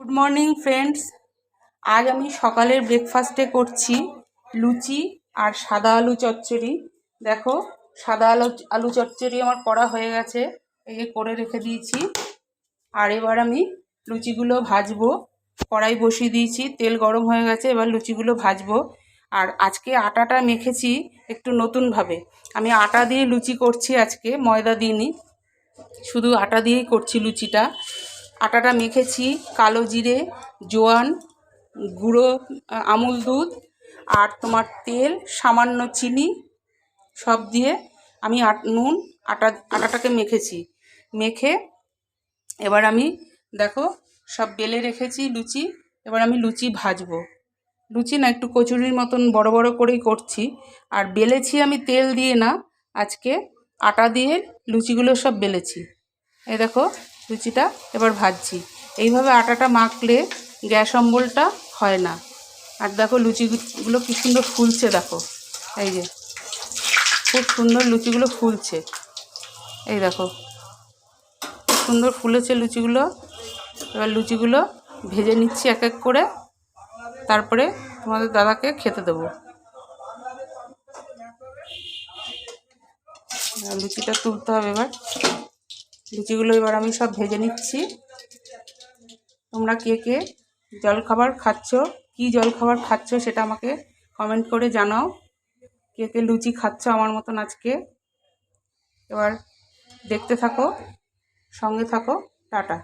Good morning friends আজ আমি সকালের ব্রেকফাস্টে করছি লুচি আর সাদা আলু চচ্চড়ি। দেখো, সাদা আলু আলু চচ্চড়ি আমার করা হয়ে গেছে, এই যে করে রেখে দিয়েছি। আর এবার আমি লুচিগুলো ভাজবো, কড়াই বসিয়ে দিয়েছি, তেল গরম হয়ে গেছে, এবার লুচিগুলো ভাজবো। আর আজকে আটাটা মেখেছি একটু নতুনভাবে। আমি আটা দিয়ে লুচি করছি আজকে, ময়দা দিইনি, শুধু আটা দিয়েই করছি লুচিটা। আটাটা মেখেছি, কালো জিরে, জোয়ান, গুঁড়ো আমুল দুধ আর তোমার তেল, সামান্য চিনি, সব দিয়ে আমি আট, নুন, আটা, আটাটাকে মেখেছি। মেখে এবার আমি, দেখো, সব বেলে রেখেছি লুচি, এবার আমি লুচি ভাজবো। লুচি না একটু কচুরির মতন বড় বড় করেই করছি। আর বেলেছি আমি তেল দিয়ে না, আজকে আটা দিয়ে লুচিগুলো সব বেলেছি। এই দেখো লুচিটা এবার ভাজছি। এইভাবে আটাটা মাখলে গ্যাস অম্বলটা হয় না। আর দেখো লুচিগুলো কি সুন্দর ফুলছে দেখো। এই যে, খুব সুন্দর লুচিগুলো ফুলছে। এই দেখো, খুব সুন্দর ফুলেছে লুচিগুলো। এবার লুচিগুলো ভেজে নিচ্ছি এক এক করে। তারপরে তোমাদের দাদাকে খেতে দেবো। লুচিটা তুলতে হবে এবার। লুচিগুলো এবার আমি সব ভেজে নিচ্ছি। তোমরা কে কে জলখাবার খাচ্ছ, কি জলখাবার খাচ্ছ সেটা আমাকে কমেন্ট করে জানাও। কে কে লুচি খাচ্ছ আমার মতন আজকে। এবার দেখতে থাকো, সঙ্গে থাকো, টাটা।